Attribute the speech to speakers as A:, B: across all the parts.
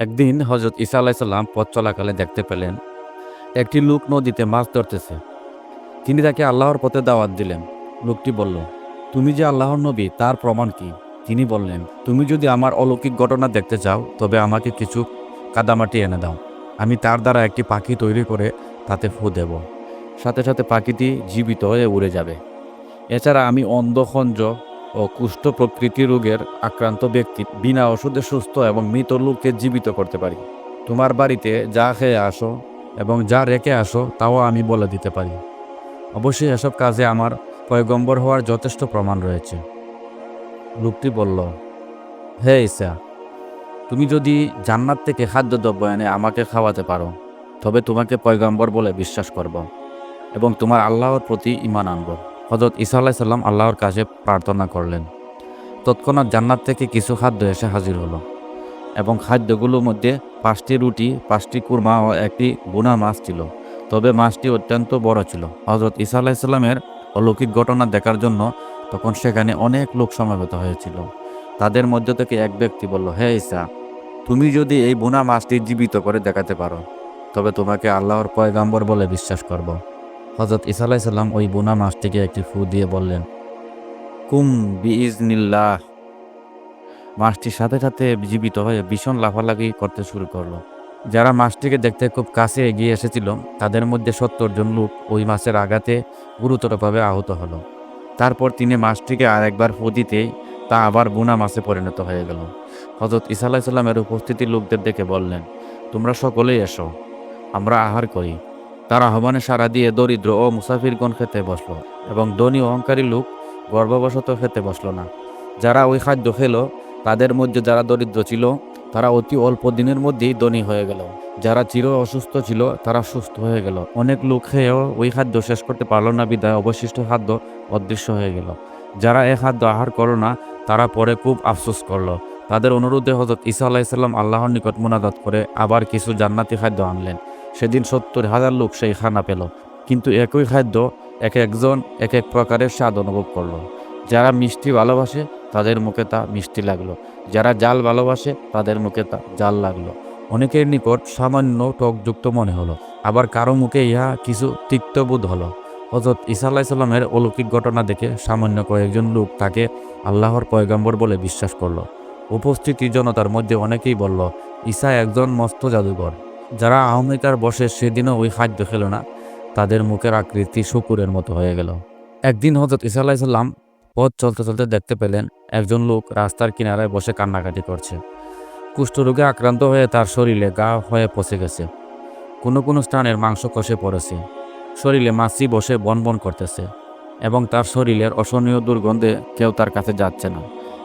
A: একদিন হজরত ঈসা আলাইসাল্লাম পথ চলাকালে দেখতে পেলেন একটি লোক নদীতে মাছ ধরতেছে। তিনি তাকে আল্লাহর পথে দাওয়াত দিলেন। লোকটি বলল, তুমি যে আল্লাহর নবী, তার প্রমাণ কি? তিনি বললেন, তুমি যদি আমার অলৌকিক ঘটনা দেখতে চাও, তবে আমাকে কিছু কাদামাটি এনে দাও। আমি তার দ্বারা একটি পাখি তৈরি করে তাতে ফু দেব। সাথে সাথে পাখিটি জীবিত হয়ে উড়ে যাবে। এছাড়া আমি অন্ধখঞ্জ ও কুষ্ঠ প্রকৃতি রোগের আক্রান্ত ব্যক্তি বিনা ওষুধে সুস্থ এবং মৃত লোককে জীবিত করতে পারি। তোমার বাড়িতে যা খেয়ে আসো এবং যা রেখে আসো তাও আমি বলে দিতে পারি। অবশ্যই এসব কাজে আমার পয়গম্বর হওয়ার যথেষ্ট প্রমাণ রয়েছে। লোকটি বলল, হে ইসা তুমি যদি জান্নাত থেকে খাদ্যদ্রব্য এনে আমাকে খাওয়াতে পারো, তবে তোমাকে পয়গম্বর বলে বিশ্বাস করব এবং তোমার আল্লাহর প্রতি ইমান আনব। হজরত ঈসা আলাইসাল্লাম আল্লাহর কাছে প্রার্থনা করলেন। তৎক্ষণাৎ জান্নাত থেকে কিছু খাদ্য এসে হাজির হলো এবং খাদ্যগুলোর মধ্যে পাঁচটি রুটি, পাঁচটি কুরমা ও একটি বুনা মাছ ছিল। তবে মাছটি অত্যন্ত বড় ছিল। হজরত ঈসা আলাইসাল্লামের অলৌকিক ঘটনা দেখার জন্য তখন সেখানে অনেক লোক সমাবেত হয়েছিল। তাদের মধ্য থেকে এক ব্যক্তি বলল, হে ইসা তুমি যদি এই বুনা মাছটি জীবিত করে দেখাতে পারো, তবে তোমাকে আল্লাহর পয়গাম্বর বলে বিশ্বাস করব। হজরত ঈসা আলাইসাল্লাম ওই বোনা মাছটিকে একটি ফু দিয়ে বললেন, কুম বিইজনিল্লাহ মাছটির সাথে সাথে জীবিত হয়ে ভীষণ লাফালাফি করতে শুরু করল। যারা মাছটিকে দেখতে খুব কাছে এগিয়ে এসেছিল, তাদের মধ্যে সত্তর জন লোক ওই মাছের আঘাতে গুরুতরভাবে আহত হলো। তারপর তিনি মাছটিকে আরেকবার ফু দিতেই তা আবার বোনা মাছে পরিণত হয়ে গেল। হজরত ইসা আলাহিসাল্লামের উপস্থিতি লোকদের দেখে বললেন, তোমরা সকলেই এসো, আমরা আহার করি। তার আহ্বানে সাড়া দিয়ে দরিদ্র ও মুসাফিরগণ খেতে বসল এবং ধনী অহংকারী লোক গর্ভবশত খেতে বসল না। যারা ওই খাদ্য খেলো, তাদের মধ্যে যারা দরিদ্র ছিল, তারা অতি অল্প দিনের মধ্যেই ধনী হয়ে গেল। যারা চির অসুস্থ ছিল, তারা সুস্থ হয়ে গেল। অনেক লোক খেয়েও ওই খাদ্য শেষ করতে পারল না, বিদায় অবশিষ্ট খাদ্য অদৃশ্য হয়ে গেল। যারা এ খাদ্য আহার করল না, তারা পরে খুব আফসোস করল। তাদের অনুরোধে হজরত ঈসা আলাহিসাল্লাম আল্লাহর নিকট মোনাজাত করে আবার কিছু জান্নাতি খাদ্য আনলেন। সেদিন সত্তর হাজার লোক সেই খানা পেল। কিন্তু একই খাদ্য এক একজন এক এক প্রকারের স্বাদ অনুভব করল। যারা মিষ্টি ভালোবাসে, তাদের মুখে তা মিষ্টি লাগল। যারা জাল ভালোবাসে, তাদের মুখে তা জাল লাগল। অনেকের নিকট সামান্য টকযুক্ত মনে হলো। আবার কারও মুখে ইহা কিছু তিক্তবোধ হলো। হজরত ঈসা আলাহিসাল্লামের অলৌকিক ঘটনা দেখে সামান্য কয়েকজন লোক তাকে আল্লাহর পয়গাম্বর বলে বিশ্বাস করল। উপস্থিতি জনতার মধ্যে অনেকেই বলল, ঈসা একজন মস্ত জাদুঘর। যারা আহমেকার বসে সেদিনও ওই খাদ্য খেল না, তাদের মুখের আকৃতি শুকুরের মতো হয়ে গেল। একদিন হজরত ঈসা আলাহিসাল্লাম পথ চলতে চলতে দেখতে পেলেন একজন লোক রাস্তার কিনারায় বসে কান্নাকাটি করছে। কুষ্ঠরোগে আক্রান্ত হয়ে তার শরীরে গা হয়ে পচে গেছে। কোনো কোনো স্থানের মাংস কষে পড়েছে। শরীরে মাছি বসে বনবন করতেছে এবং তার শরীরের অসহনীয় দুর্গন্ধে কেউ তার কাছে যাচ্ছে না।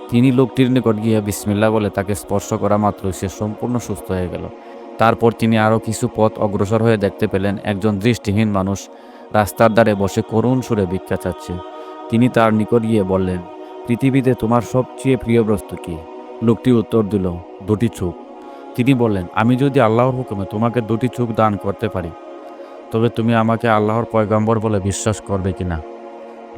A: তিনি লোকটির নিকট গিয়ে বিসমিল্লা বলে তাকে স্পর্শ করা মাত্রই সে সম্পূর্ণ সুস্থ হয়ে গেল। তারপর তিনি আরও কিছু পথ অগ্রসর হয়ে দেখতে পেলেন একজন দৃষ্টিহীন মানুষ। রাস্তার ধারে বসে করুণ সুরে ভিক্ষা চাচ্ছে। তিনি তার নিকট গিয়ে বললেন, পৃথিবীতে তোমার সবচেয়ে প্রিয় বস্তু কি? লোকটি উত্তর দিল, দুটি চোখ। তিনি বললেন, আমি যদি আল্লাহর হুকুমে তোমাকে দুটি চোখ দান করতে পারি, তবে তুমি আমাকে আল্লাহর পয়গম্বর বলে বিশ্বাস করবে কি না?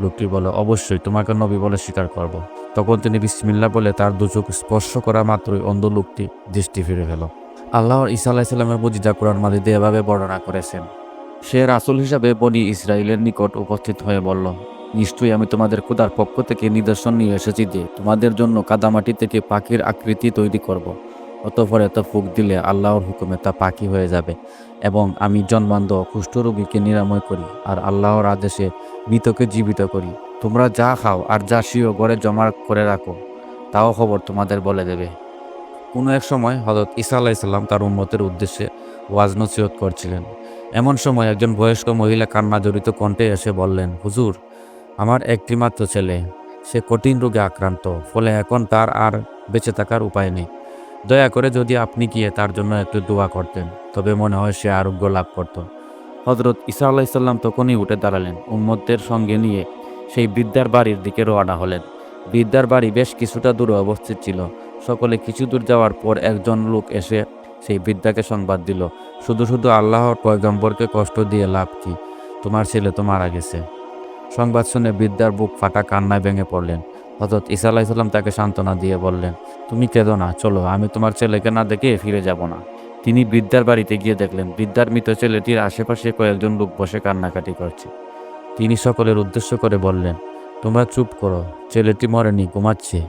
A: লোকটি বলে অবশ্যই, তোমাকে নবী বলে স্বীকার করব। তখন তিনি বিসমিল্লা বলে তার দু চোখ স্পর্শ করা মাত্রই অন্ধ লোকটি দৃষ্টি ফিরে গেল আল্লাহর ঈসা আলাহিসাল্লামের বুঝিদা কোরআন মাদিদে এভাবে বর্ণনা করেছেন। সে রাসুল হিসাবে বনি ইসরায়েলের নিকট উপস্থিত হয়ে বলল, নিশ্চয়ই আমি তোমাদের খোদার পক্ষ থেকে নিদর্শন নিয়ে এসেছি যে তোমাদের জন্য কাদামাটি থেকে পাখির আকৃতি তৈরি করব। অতঃপর এত ফুক দিলে আল্লাহর হুকুমে তা পাখি হয়ে যাবে এবং আমি জন্মান্ধ কুষ্ঠরোগীকে নিরাময় করি আর আল্লাহর আদেশে মৃতকে জীবিত করি। তোমরা যা খাও আর যা শিও ঘরে জমা করে রাখো, তাও খবর তোমাদের বলে দেবে। কোনো এক সময় হজরত ঈসা আলাইসাল্লাম তার উন্মতের উদ্দেশ্যে ওয়াজ নসিহত করছিলেন। এমন সময় একজন বয়স্ক মহিলা কান্না জড়িত কণ্ঠে এসে বললেন, হুজুর, আমার একটি মাত্র ছেলে, সে কঠিন রোগে আক্রান্ত, ফলে এখন তার আর বেঁচে থাকার উপায় নেই। দয়া করে যদি আপনি গিয়ে তার জন্য একটু দোয়া করতেন, তবে মনে হয় সে আরোগ্য লাভ করত। হজরত ঈসা আলাইসাল্লাম তখনই উঠে দাঁড়ালেন। উম্মতদের সঙ্গে নিয়ে সেই বৃদ্ধার বাড়ির দিকে রওনা হলেন। বৃদ্ধার বাড়ি বেশ কিছুটা দূরে অবস্থিত ছিল। সকলে কিছু দূর যাওয়ার পর একজন লোক এসে সেই বৃদ্ধাকে সংবাদ দিল। শুধু শুধু আল্লাহর পয়গম্বরকে কষ্ট দিয়ে লাভ কি? তোমার ছেলে তো মারা গেছে। সংবাদ শুনে বৃদ্ধার বুক ফাটা কান্নায় ভেঙে পড়লেন। হজরত ঈসা আলাইসাল্লাম তাকে সান্ত্বনা দিয়ে বললেন, তুমি কেঁদো না, চলো, আমি তোমার ছেলেকে না দেখে ফিরে যাব না। তিনি বৃদ্ধার বাড়িতে গিয়ে দেখলেন, বৃদ্ধার মৃত ছেলেটির আশেপাশে কয়েকজন লোক বসে কান্নাকাটি করছে। তিনি সকলের উদ্দেশ্য করে বললেন, তোমরা চুপ করো, ছেলেটি মরেনি, ঘুমাচ্ছে।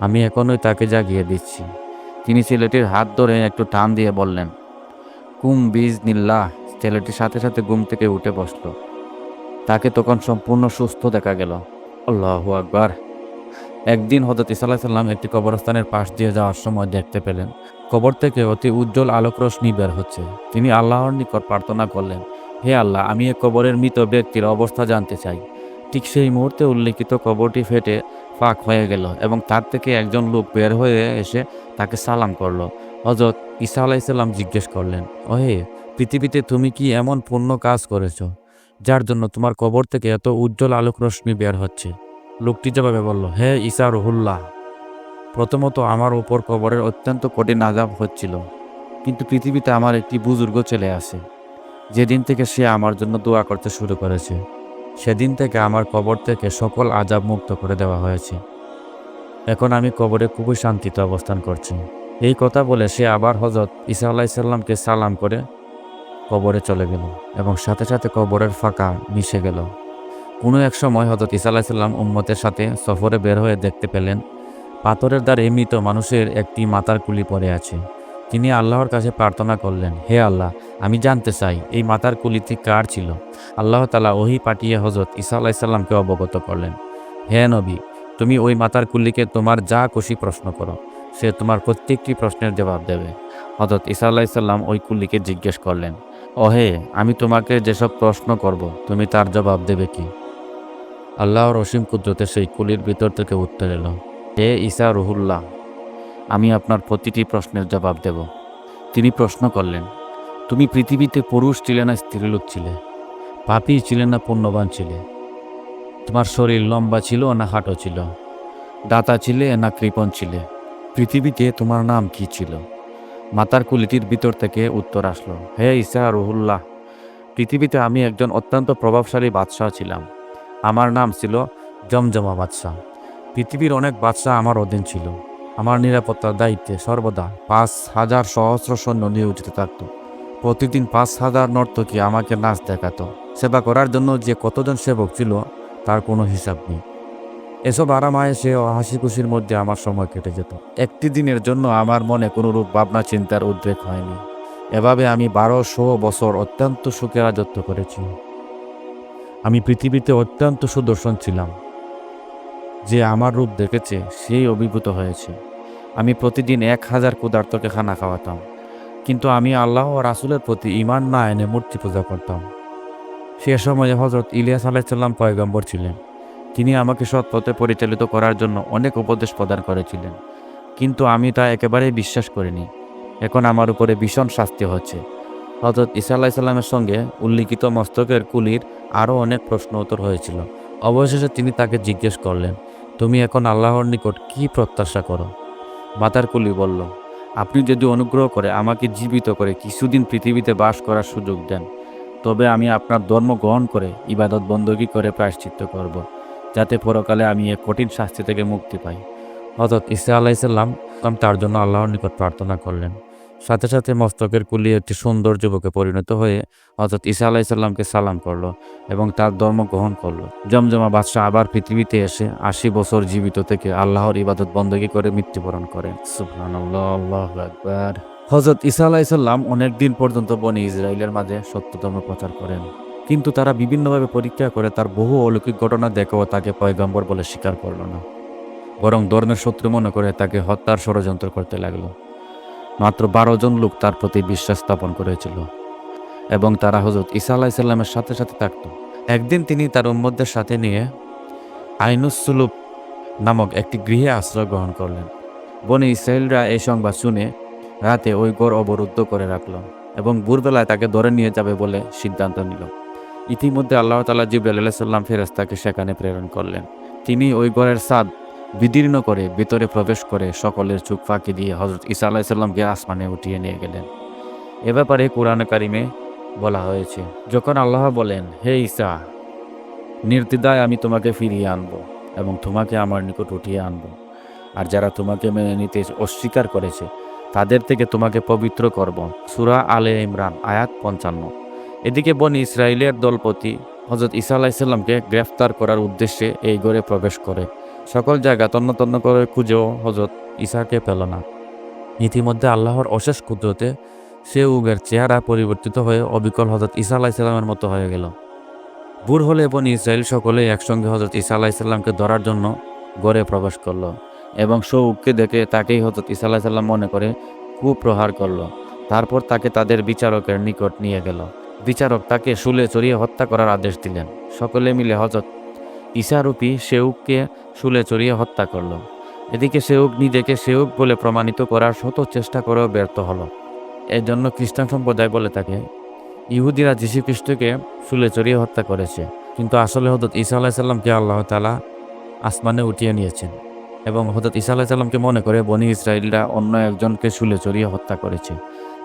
A: আমি এখনই তাকে জাগিয়ে দিচ্ছি। তিনি ছেলেটির হাত ধরে একটু টান দিয়ে বললেন, কুম বীজ নিল্লাহ। ছেলেটির সাথে সাথে ঘুম থেকে উঠে বসল। তাকে তখন সম্পূর্ণ সুস্থ দেখা গেল। আল্লাহ আকবার। একদিন হজরত ইসাল্লাহ সাল্লাম একটি কবরস্থানের পাশ দিয়ে যাওয়ার সময় দেখতে পেলেন, কবর থেকে অতি উজ্জ্বল আলোক রশ্মি বের হচ্ছে। তিনি আল্লাহর নিকট প্রার্থনা করলেন, হে আল্লাহ, আমি এ কবরের মৃত ব্যক্তির অবস্থা জানতে চাই। ঠিক সেই মুহূর্তে উল্লিখিত কবরটি ফেটে ফাঁক হয়ে গেল এবং তার থেকে একজন লোক বের হয়ে এসে তাকে সালাম করল। হজরত ঈসা আলাইসাল্লাম জিজ্ঞেস করলেন, ওহে, পৃথিবীতে তুমি কি এমন পূর্ণ কাজ করেছ, যার জন্য তোমার কবর থেকে এত উজ্জ্বল আলোক রশ্মি বের হচ্ছে? লোকটি জবাবে বলল, হে ঈসা রহুল্লাহ, প্রথমত আমার ওপর কবরের অত্যন্ত কঠিন আজাব হচ্ছিল, কিন্তু পৃথিবীতে আমার একটি বুজুর্গ ছেলে আছে যেদিন থেকে সে আমার জন্য দোয়া করতে শুরু করেছে। সেদিন থেকে আমার কবর থেকে সকল আজাব মুক্ত করে দেওয়া হয়েছে। এখন আমি কবরে খুবই শান্তিতে অবস্থান করছি। এই কথা বলে সে আবার হজরত ঈসা আলাইসাল্লামকে সালাম করে কবরে চলে গেল এবং সাথে সাথে কবরের ফাঁকা মিশে গেল। কোনো এক সময় হজরত ঈসা আলাইসাল্লাম উম্মতের সাথে সফরে বের হয়ে দেখতে পেলেন, পাথরের দ্বারে মৃত মানুষের একটি মাথার কুলি পড়ে আছে। তিনি আল্লাহর কাছে প্রার্থনা করলেন, হে আল্লাহ আমি জানতে চাই, এই মাতার কুলিটি কার ছিল? আল্লাহ তালা ওহি পাঠিয়ে হজরত ঈসা আলাইসাল্লামকে অবগত করলেন। হে নবী, তুমি ওই মাতার কুল্লিকে তোমার যা খুশি প্রশ্ন করো, সে তোমার প্রত্যেকটি প্রশ্নের জবাব দেবে। হজরত ঈসা আলাইসাল্লাম ওই কুল্লিকে জিজ্ঞেস করলেন, ওহে, আমি তোমাকে যেসব প্রশ্ন করব, তুমি তার জবাব দেবে কি? আল্লাহর অসীম কুদরতে সেই কুলির ভিতর থেকে উত্তর এলো, হে ঈসা রুহুল্লাহ, আমি আপনার প্রতিটি প্রশ্নের জবাব দেব। তিনি প্রশ্ন করলেন তুমি পৃথিবীতে পুরুষ ছিলে না, স্ত্রীলোক ছিলে। পাপি ছিলে না, পুণ্যবান ছিলে। তোমার শরীর লম্বা ছিল না, হাঁটো ছিল। দাতা ছিলে না, কৃপণ ছিলে। পৃথিবীতে তোমার নাম কি ছিল? মাতার কুলিটির ভিতর থেকে উত্তর আসলো, হে ঈসা রুহুল্লাহ, পৃথিবীতে আমি একজন অত্যন্ত প্রভাবশালী বাদশাহ ছিলাম। আমার নাম ছিল জমজমা বাদশাহ। পৃথিবীর অনেক বাদশাহ আমার অধীন ছিল। আমার নিরাপত্তার দায়িত্বে সর্বদা পাঁচ হাজার সহস্র সৈন্য নিয়োজিত থাকত। প্রতিদিন পাঁচ হাজার নর্তকী আমাকে নাচ দেখাতো। সেবা করার জন্য যে কতজন সেবক ছিল, তার কোনো হিসাব নেই। এসব আরাম আয়েসে ও হাসি খুশির মধ্যে আমার সময় কেটে যেত। একটি দিনের জন্য আমার মনে কোনো রূপ ভাবনা চিন্তার উদ্বেগ হয়নি। এভাবে আমি বারোশো বছর অত্যন্ত সুখে রাজত্ব করেছি। আমি পৃথিবীতে অত্যন্ত সুদর্শন ছিলাম। যে আমার রূপ দেখেছে, সেই অভিভূত হয়েছে। আমি প্রতিদিন এক হাজার ক্ষুধার্তকে খানা খাওয়াতাম। কিন্তু আমি আল্লাহ ও রাসুলের প্রতি ইমান না এনে মূর্তি পূজা করতাম। সে সময়ে হজরত ইলিয়াস আলাইসাল্লাম পয়গম্বর ছিলেন। তিনি আমাকে সৎ পথে পরিচালিত করার জন্য অনেক উপদেশ প্রদান করেছিলেন। কিন্তু আমি তা একেবারেই বিশ্বাস করিনি। এখন আমার উপরে ভীষণ শাস্তি হচ্ছে। হজরত ইসা আলাইসাল্লামের সঙ্গে উল্লিখিত মস্তকের কুলির আরও অনেক প্রশ্ন উত্তর হয়েছিল। অবশেষে তিনি তাকে জিজ্ঞেস করলেন, তুমি এখন আল্লাহর নিকট কি প্রত্যাশা করো? মাতার কুলি বলল আপনি যদি অনুগ্রহ করে আমাকে জীবিত করে কিছুদিন পৃথিবীতে বাস করার সুযোগ দেন, তবে আমি আপনার ধর্ম গ্রহণ করে ইবাদত বন্দগী করে প্রায়শ্চিত্ত করব। যাতে পরকালে আমি এ কঠিন শাস্তি থেকে মুক্তি পাই হজরত ইসা ইসাল্লাম তার জন্য আল্লাহর নিকট প্রার্থনা করলেন সাথে সাথে মস্তকের কুলি একটি সুন্দর যুবকে পরিণত হয়ে হজরত ইসা আলাইসাল্লামকে সালাম করল এবং তার ধর্ম গ্রহণ করল। জমজমা বাদশাহ আবার পৃথিবীতে এসে আশি বছর জীবিত থেকে আল্লাহর ইবাদত বন্দগী করে মৃত্যুবরণ করেন। সুবহানাল্লাহ, আল্লাহু আকবার। হজরত ইসা আলাইসাল্লাম অনেক দিন পর্যন্ত বনি ইসরায়েলের মাঝে সত্য ধর্ম প্রচার করেন। কিন্তু তারা বিভিন্নভাবে পরীক্ষা করে তার বহু অলৌকিক ঘটনা দেখেও তাকে পয়গম্বর বলে স্বীকার করল না। বরং ধর্মের শত্রু মনে করে তাকে হত্যার ষড়যন্ত্র করতে লাগল। মাত্র বারো জন লোক তার প্রতি বিশ্বাস স্থাপন করেছিল এবং তারা হজরত ঈসা আলাইসাল্লামের সাথে সাথে থাকত। একদিন তিনি তার উম্মদের সাথে নিয়ে আইনুসুলুপ নামক একটি গৃহে আশ্রয় গ্রহণ করলেন। বনি ইসরায়েলরা এই সংবাদ শুনে রাতে ওই গড় অবরুদ্ধ করে রাখল এবং ভোরবেলায় তাকে ধরে নিয়ে যাবে বলে সিদ্ধান্ত নিল। ইতিমধ্যে আল্লাহ তালা জিব্রাল আলাইসাল্লাম ফেরেস্তাকে সেখানে প্রেরণ করলেন। তিনি ওই গড়ের সাদ বিদীর্ণ করে ভিতরে প্রবেশ করে সকলের চোখ ফাঁকি দিয়ে হজরত ইসা আলাইসাল্লামকে আসমানে উঠিয়ে নিয়ে গেলেন। এ ব্যাপারে কোরআন কারিমে বলা হয়েছে, যখন আল্লাহ বলেন, হে ঈসা নির্দিদায় আমি তোমাকে ফিরিয়ে আনব এবং তোমাকে আমার নিকট উঠিয়ে আনব। আর যারা তোমাকে মেনে নিতে অস্বীকার করেছে, তাদের থেকে তোমাকে পবিত্র করব। সুরা আলে ইমরান, আয়াত পঞ্চান্ন। এদিকে বনি ইসরায়েলের দলপতি হজরত ঈসা আলাইসাল্লামকে গ্রেফতার করার উদ্দেশ্যে এই ঘরে প্রবেশ করে। সকল জায়গা তন্ন তন্ন করে খুঁজেও হজরত ঈসাকে পেল না। ইতিমধ্যে আল্লাহর অশেষ কুদরতে সে উগের চেহারা পরিবর্তিত হয়ে অবিকল হজরত ঈসা আলাইসাল্লামের মতো হয়ে গেল। বুর হলে এবং ইসরায়েল সকলে একসঙ্গে হজরত ঈসা আলাইসাল্লামকে ধরার জন্য গড়ে প্রবেশ করল এবং সৌককে দেখে তাকেই হজরত ঈসা আলাইসাল্লাম মনে করে কুপ্রহার করল। তারপর তাকে তাদের বিচারকের নিকট নিয়ে গেল। বিচারক তাকে শুলে চড়িয়ে হত্যা করার আদেশ দিলেন। সকলে মিলে হজরত ঈশারূপী শেউককে শুলে চড়িয়ে হত্যা করল। এদিকে শেউক নিজেকে শেউক বলে প্রমাণিত করার শত চেষ্টা করেও ব্যর্থ হলো। এর জন্য খ্রিস্টান সম্প্রদায় বলে থাকে, ইহুদিরা যীশু খ্রিস্টকে শুলে চড়িয়ে হত্যা করেছে, কিন্তু আসলে হজরত ঈসা আলাহিসাল্লামকে আল্লাহ তালা আসমানে উঠিয়ে নিয়েছেন এবং হজরত ঈসা আলাহিসাল্লামকে মনে করে বনি ইসরায়েলরা অন্য একজনকে শুলে চড়িয়ে হত্যা করেছে।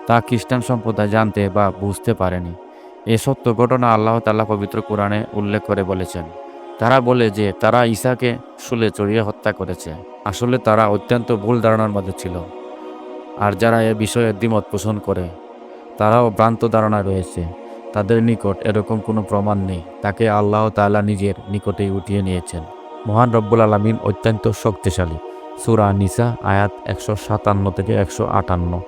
A: তা খ্রিস্টান সম্প্রদায় জানতে বা বুঝতে পারেনি। এ সত্য ঘটনা আল্লাহ তাল্লাহ পবিত্র কোরআনে উল্লেখ করে বলেছেন। তারা বলে যে তারা ঈশাকে শুলে চড়িয়ে হত্যা করেছে। আসলে তারা অত্যন্ত ভুল ধারণার মধ্যে ছিল। আর যারা এ বিষয়ে দ্বিমত পোষণ করে, তারাও ভ্রান্ত ধারণা রয়েছে। তাদের নিকট এরকম কোনো প্রমাণ নেই। তাকে আল্লাহ তাআলা নিজের নিকটেই উঠিয়ে নিয়েছেন। মহান রব্বুল আলমিন অত্যন্ত শক্তিশালী। সুরা নিসা আয়াত একশো সাতান্ন থেকে একশো আটান্ন।